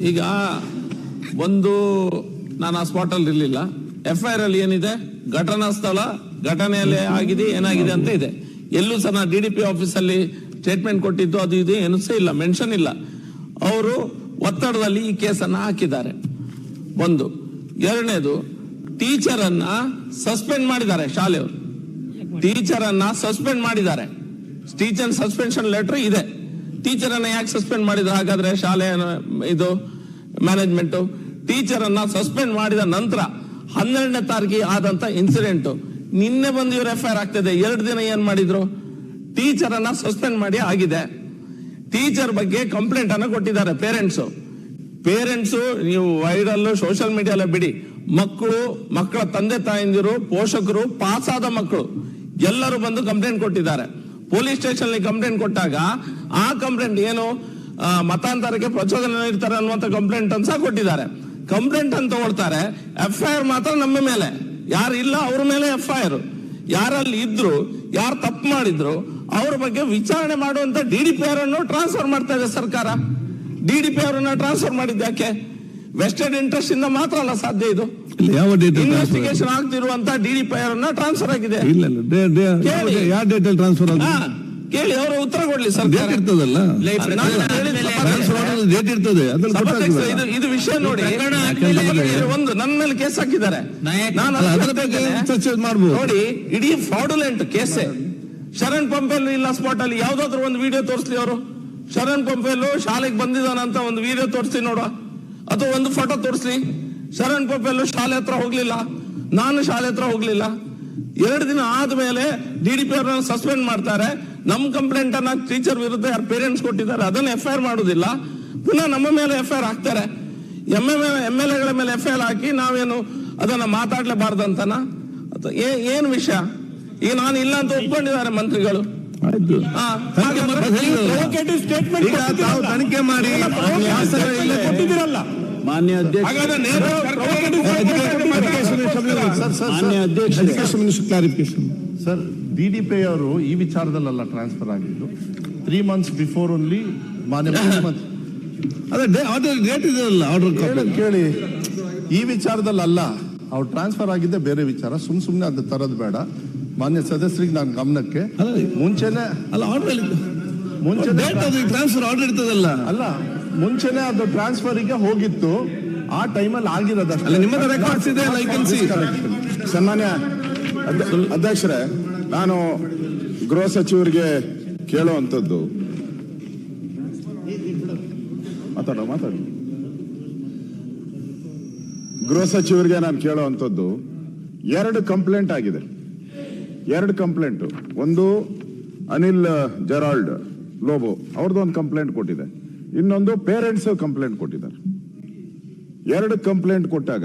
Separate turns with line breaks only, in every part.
ಈಗ ಒಂದು ನಾನು ಆ ಸ್ಪಾಟ್ ಅಲ್ಲಿ ಇರ್ಲಿಲ್ಲ. ಎಫ್ ಐ ಆರ್ ಅಲ್ಲಿ ಏನಿದೆ? ಘಟನಾ ಸ್ಥಳ, ಘಟನೆಯಲ್ಲಿ ಆಗಿದೆ, ಏನಾಗಿದೆ ಅಂತ ಇದೆ. ಎಲ್ಲೂ ಸಹ ಡಿ ಡಿ ಪಿ ಆಫೀಸ್ ಅಲ್ಲಿ ಸ್ಟೇಟ್ಮೆಂಟ್ ಕೊಟ್ಟಿದ್ದು ಅದು ಇದು, ಏನು ಸಹ ಇಲ್ಲ ಮೆನ್ಷನ್ ಇಲ್ಲ. ಅವರು ಒತ್ತಡದಲ್ಲಿ ಈ ಕೇಸನ್ನು ಹಾಕಿದ್ದಾರೆ. ಒಂದು. ಎರಡನೇದು ಟೀಚರ್ ಅನ್ನ ಸಸ್ಪೆಂಡ್ ಮಾಡಿದ್ದಾರೆ ಶಾಲೆಯವರು. ಟೀಚರ್ ಅನ್ನ ಸಸ್ಪೆಂಡ್ ಮಾಡಿದ್ದಾರೆ. ಟೀಚರ್ ಸಸ್ಪೆನ್ಷನ್ ಲೆಟರ್ ಇದೆ. ಟೀಚರ್ ಅನ್ನ ಯಾಕೆ ಸಸ್ಪೆಂಡ್ ಮಾಡಿದ್ರು ಹಾಗಾದ್ರೆ ಶಾಲೆಯ ಇದು ಮ್ಯಾನೇಜ್ಮೆಂಟ್ ಟೀಚರ್ ಸಸ್ಪೆಂಡ್ ಮಾಡಿದ ನಂತರ ಹನ್ನೆರಡನೇ ತಾರೀಕಿಗೆ ಆದಂತ ಇನ್ಸಿಡೆಂಟ್ ನಿನ್ನೆ ಬಂದು ಇವ್ರು ಎಫ್ ಐ ಆಗ್ತದೆ. ಎರಡು ದಿನ ಏನ್ ಮಾಡಿದ್ರು? ಟೀಚರ್ ಸಸ್ಪೆಂಡ್ ಮಾಡಿ ಆಗಿದೆ. ಟೀಚರ್ ಬಗ್ಗೆ ಕಂಪ್ಲೇಂಟ್ ಅನ್ನ ಕೊಟ್ಟಿದ್ದಾರೆ ಪೇರೆಂಟ್ಸ್ ಪೇರೆಂಟ್ಸ್ ನೀವು ವೈರಲ್ ಸೋಷಿಯಲ್ ಮೀಡಿಯಾ ಬಿಡಿ. ಮಕ್ಕಳು, ಮಕ್ಕಳ ತಂದೆ ತಾಯಂದಿರು, ಪೋಷಕರು ಪಾಸ್ ಆದ ಮಕ್ಕಳು ಎಲ್ಲರೂ ಬಂದು ಕಂಪ್ಲೇಂಟ್ ಕೊಟ್ಟಿದ್ದಾರೆ. ಪೊಲೀಸ್ ಸ್ಟೇಷನ್ ಕಂಪ್ಲೇಂಟ್ ಕೊಟ್ಟಾಗ ಆ ಕಂಪ್ಲೇಂಟ್ ಏನು ಮತಾಂತರಕ್ಕೆ ಪ್ರಚೋದನೆ ನೀಡ್ತಾರೆ ಅನ್ನುವಂತ ಕಂಪ್ಲೇಂಟ್ ಅಂತ ಸಹ ಕೊಟ್ಟಿದ್ದಾರೆ. ಕಂಪ್ಲೇಂಟ್ ಅಂತ ತಗೊಳ್ತಾರೆ ಎಫ್ ಐ ಆರ್ ಮಾತ್ರ ನಮ್ಮ ಮೇಲೆ. ಯಾರು ಇಲ್ಲ ಅವ್ರ ಮೇಲೆ ಎಫ್ ಐ ಆರ್ ಯಾರಲ್ಲಿ ಇದ್ರು, ಯಾರು ತಪ್ಪು ಮಾಡಿದ್ರು, ಅವ್ರ ಬಗ್ಗೆ ವಿಚಾರಣೆ ಮಾಡುವಂತ ಡಿ ಡಿ ಪಿ ಆರ್ ಅನ್ನು ಟ್ರಾನ್ಸ್ಫರ್ ಮಾಡ್ತಾ ಇದೆ ಸರ್ಕಾರ. ಡಿ ಡಿ ಪಿ ಅವರನ್ನ ಟ್ರಾನ್ಸ್ಫರ್ ಮಾಡಿದ್ದಕ್ಕೆ ವೆಸ್ಟೆಡ್ ಇಂಟ್ರೆಸ್ಟ್ ಇಂದ ಮಾತ್ರ ಅಲ್ಲ ಸಾಧ್ಯ ಇದು.
ಯಾವ ಡೇಟ್
ಇನ್ವೆಸ್ಟಿಗೇಷನ್ ಆಗ್ತಿರುವಂತ ಡಿ ಡಿ ಪಿ ಅವರನ್ನ ಟ್ರಾನ್ಸ್ಫರ್ ಆಗಿದೆ.
ಇಲ್ಲ ಯಾವ ಡೇಟ್ ಅಲ್ಲಿ ಟ್ರಾನ್ಸ್ಫರ್
ಆಗಿದೆ? ಕೇಳಿ ಅವರು ಉತ್ತರ ಕೊಡ್ಲಿ ಸರ್
ಡೇಟ್ ಇರ್ತದಲ್ಲ? ಡೇಟ್ ಇರ್ತದೆ
ಇದು ವಿಷಯ ನೋಡಿ. ಒಂದು ನನ್ನ ಮೇಲೆ ಕೇಸ್ ಹಾಕಿದ್ದಾರೆ. ನಾನು
ಅಲ್ಲ, ಬಗ್ಗೆ. ಚರ್ಚೆ ಮಾಡ್ಬೋದು?
ನೋಡಿ ಇಡೀ ಫ್ರಾಡುಲೆಂಟ್ ಕೇಸೆ. ಶರಣ್ ಪಂಪೆಲ್ ಇಲ್ಲ ಸ್ಪಾಟ್ ಅಲ್ಲಿ ಯಾವ್ದಾದ್ರು ಒಂದು ವಿಡಿಯೋ ತೋರಿಸ್ಲಿ ಅವರು. ಶರಣ್ ಪಂಪೆಲ್ ಶಾಲೆಗೆ ಬಂದಿದ್ದಾನಂತ ಒಂದು ವಿಡಿಯೋ ತೋರಿಸ್ಲಿ ನೋಡ ಅಥವಾ ಒಂದು ಫೋಟೋ ತೋರಿಸ್ಲಿ. ಶರಣ್ ಪಂಪೆಲ್ ಶಾಲೆ ಹತ್ರ ಹೋಗ್ಲಿಲ್ಲ. ನಾನು ಶಾಲೆ ಹತ್ರ ಹೋಗ್ಲಿಲ್ಲ. ಎರಡು ದಿನ ಆದ್ಮೇಲೆ ಡಿ ಡಿ ಪಿ ಅವ್ರನ್ನ ಸಸ್ಪೆಂಡ್ ಮಾಡ್ತಾರೆ. ನಮ್ ಕಂಪ್ಲೇಂಟ್ ಅನ್ನ ಟೀಚರ್ ವಿರುದ್ಧ ಯಾರು ಪೇರೆಂಟ್ಸ್ ಕೊಟ್ಟಿದ್ದಾರೆ ಅದನ್ನ ಎಫ್ ಐ ಆರ್ ಮಾಡುದಿಲ್ಲ. ಪುನಃ ನಮ್ಮ ಮೇಲೆ ಎಫ್ ಐ ಆರ್ ಹಾಕ್ತಾರೆ. ಎಂ ಎಂ ಎಂ ಎಲ್ ಎಗಳ ಮೇಲೆ ಎಫ್ ಐ ಆರ್ ಹಾಕಿ ನಾವೇನು ಅದನ್ನ ಮಾತಾಡ್ಲೇಬಾರ್ದಂತನ ಅಥವಾ ಏ- ಏನ್ ವಿಷಯ? ಈಗ ನಾನು ಇಲ್ಲ ಅಂತ ಒಪ್ಕೊಂಡಿದ್ದಾರೆ ಮಂತ್ರಿಗಳು.
ಸ್ಟೇಟ್ಮೆಂಟ್
ಈಗ ತಾವು ತನಿಖೆ ಮಾಡಿ.
ಕೊಟ್ಟಿದ್ದೀರಲ್ಲ.
ಮಾನ್ಯ ಅಧ್ಯಕ್ಷ clarification
sir D D P ಅವರು ಈ ವಿಚಾರದಲ್ಲ ಟ್ರಾನ್ಸ್ಫರ್ ಆಗಿದ್ದು ತ್ರೀ ಮಂತ್ಸ್ ಬಿಫೋರ್ ಓನ್ಲಿ ಮಾನ್ಯ
ಆರ್ಡರ್ ಡೇಟ್ ಇದೆಯಲ್ಲ ಆರ್ಡರ್ ಕಾಪಿ
ಕೇಳಿ ಈ ವಿಚಾರದಲ್ಲ ಅವ್ರು ಟ್ರಾನ್ಸ್ಫರ್ ಆಗಿದ್ದೆ ಬೇರೆ ವಿಚಾರ. ಸುಮ್ ಸುಮ್ನೆ ಅದು ತರೋದು ಬೇಡ. ಮಾನ್ಯ ಸದಸ್ಯರಿಗೆ ನಾನು ಗಮನಕ್ಕೆ. ಮುಂಚೆನೆ
ಅಲ್ಲ ಆರ್ಡರ್ ಟ್ರಾನ್ಸ್ಫರ್ ಆರ್ಡರ್ ಇರ್ತದಲ್ಲ.
ಅಲ್ಲ ಮುಂಚೆನೆ ಅದು ಟ್ರಾನ್ಸ್ಫರಿಗೆ ಹೋಗಿತ್ತು. ಆ ಟೈಮಲ್ಲಿ
ಸಿ
ಸನ್ಮಾನ್ಯ ಅಧ್ಯ- ಅಧ್ಯಕ್ಷರೇ ನಾನು ಗೃಹ ಸಚಿವರಿಗೆ ಕೇಳುವಂಥದ್ದು. ಮಾತಾಡೋ ಮಾತಾಡಿ. ಗೃಹ ಸಚಿವರಿಗೆ ನಾನು ಕೇಳುವಂಥದ್ದು ಎರಡು ಕಂಪ್ಲೇಂಟ್ ಆಗಿದೆ. ಎರಡು ಕಂಪ್ಲೇಂಟ್ ಒಂದು ಅನಿಲ್ ಜೆರಾಲ್ಡ್. ಲೋಬೋ ಅವ್ರದ್ದು ಒಂದು ಕಂಪ್ಲೇಂಟ್ ಕೊಟ್ಟಿದೆ. ಇನ್ನೊಂದು ಪೇರೆಂಟ್ಸ್ ಕಂಪ್ಲೇಂಟ್ ಕೊಟ್ಟಿದ್ದಾರೆ. ಎರಡು ಕಂಪ್ಲೇಂಟ್ ಕೊಟ್ಟಾಗ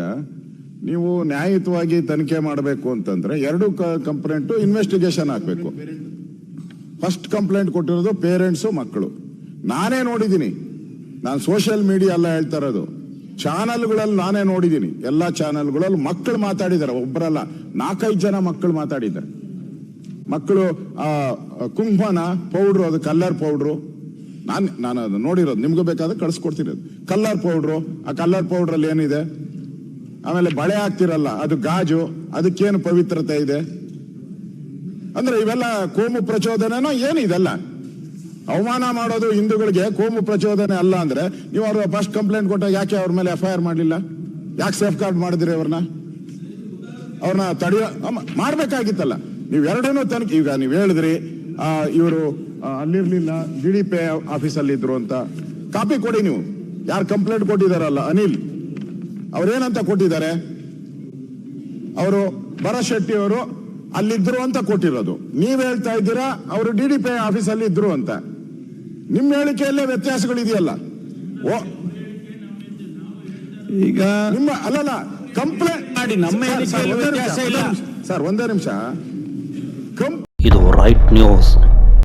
ನೀವು ನ್ಯಾಯಯುತವಾಗಿ ತನಿಖೆ ಮಾಡಬೇಕು ಅಂತಂದ್ರೆ ಎರಡು ಕಂಪ್ಲೇಂಟ್ ಇನ್ವೆಸ್ಟಿಗೇಷನ್ ಹಾಕಬೇಕು. ಫಸ್ಟ್ ಕಂಪ್ಲೇಂಟ್ ಕೊಟ್ಟಿರೋದು ಪೇರೆಂಟ್ಸು ಮಕ್ಕಳು. ನಾನೇ ನೋಡಿದ್ದೀನಿ ನಾನು ಸೋಷಿಯಲ್ ಮೀಡಿಯಾ ಎಲ್ಲ ಹೇಳ್ತಾ ಇರೋದು. ಚಾನಲ್ಗಳಲ್ಲಿ ನಾನೇ ನೋಡಿದ್ದೀನಿ ಎಲ್ಲ ಚಾನಲ್ಗಳಲ್ಲಿ ಮಕ್ಕಳು ಮಾತಾಡಿದ್ದಾರೆ ಒಬ್ಬರಲ್ಲ ನಾಲ್ಕೈದು ಜನ ಮಕ್ಕಳು ಮಾತಾಡಿದ್ದಾರೆ. ಮಕ್ಕಳು ಕುಂಭನ ಪೌಡ್ರು, ಅದು ಕಲ್ಲರ್ ಪೌಡ್ರು. ನಾನು ನಾನು ಅದು ನೋಡಿರೋದು. ನಿಮ್ಗೆ ಬೇಕಾದ್ರೆ ಕಳಿಸ್ಕೊಡ್ತೀನಿ ಅದು. ಕಲ್ಲರ್ ಪೌಡ್ರು, ಆ ಕಲ್ಲರ್ ಪೌಡ್ರಲ್ಲಿ ಏನಿದೆ? ಆಮೇಲೆ ಬಳೆ ಹಾಕ್ತಿರಲ್ಲ, ಅದು ಗಾಜು, ಅದಕ್ಕೇನು ಪವಿತ್ರತೆ ಇದೆ? ಅಂದ್ರೆ ಇವೆಲ್ಲ ಕೋಮು ಪ್ರಚೋದನೆನೋ ಏನು ಇದೆಲ್ಲ? ಅವಮಾನ ಮಾಡೋದು ಹಿಂದೂಗಳಿಗೆ ಕೋಮು ಪ್ರಚೋದನೆ ಅಲ್ಲ ಅಂದ್ರೆ ನೀವು ಅವ್ರ ಫಸ್ಟ್ ಕಂಪ್ಲೇಂಟ್ ಕೊಟ್ಟಾಗ ಯಾಕೆ ಅವ್ರ ಮೇಲೆ ಎಫ್ ಐ ಆರ್ ಮಾಡಲಿಲ್ಲ? ಯಾಕೆ ಸೇಫ್ ಗಾರ್ಡ್ ಮಾಡಿದ್ರಿ ಅವ್ರನ್ನ? ಅವ್ರನ್ನ ತಡೆಯೋ ಮಾಡ್ಬೇಕಾಗಿತ್ತಲ್ಲ. ನೀವು ಎರಡನ್ನೂ ತನಕ ಈಗ ನೀವು ಹೇಳಿದ್ರಿ ಇವರು ಅಲ್ಲಿರ್ಲಿಲ್ಲ ಡಿ ಡಿ ಪಿ ಆಫೀಸಲ್ಲಿ ಇದ್ರು ಅಂತ. ಕಾಪಿ ಕೊಡಿ ನೀವು. ಯಾರು ಕಂಪ್ಲೇಂಟ್ ಕೊಟ್ಟಿದಾರಲ್ಲ ಅನಿಲ್. ಅವ್ರೇನಂತ ಕೊಟ್ಟಿದ್ದಾರೆ? ಅವರು ಭರಶೆಟ್ಟಿ ಅವರು ಅಲ್ಲಿದ್ರು ಅಂತ ಕೊಟ್ಟಿರೋದು. ನೀವ್ ಹೇಳ್ತಾ ಇದ್ದೀರಾ ಅವರು ಡಿ ಡಿ ಪಿ ಆಫೀಸಲ್ಲಿ ಇದ್ರು ಅಂತ. ನಿಮ್ಮ ಹೇಳಿಕೆಯಲ್ಲೇ ವ್ಯತ್ಯಾಸಗಳಿದೆಯಲ್ಲ. ಓ.
ಈಗ
ನಿಮ್ಮ ಅಲ್ಲಲ್ಲ ಕಂಪ್ಲೇಂಟ್
ಮಾಡಿ ನಮ್ಮ
ಸರ್ ಒಂದೇ ನಿಮಿಷ. ಕಂಪ್
ಇದು ರೈಟ್ ನ್ಯೂಸ್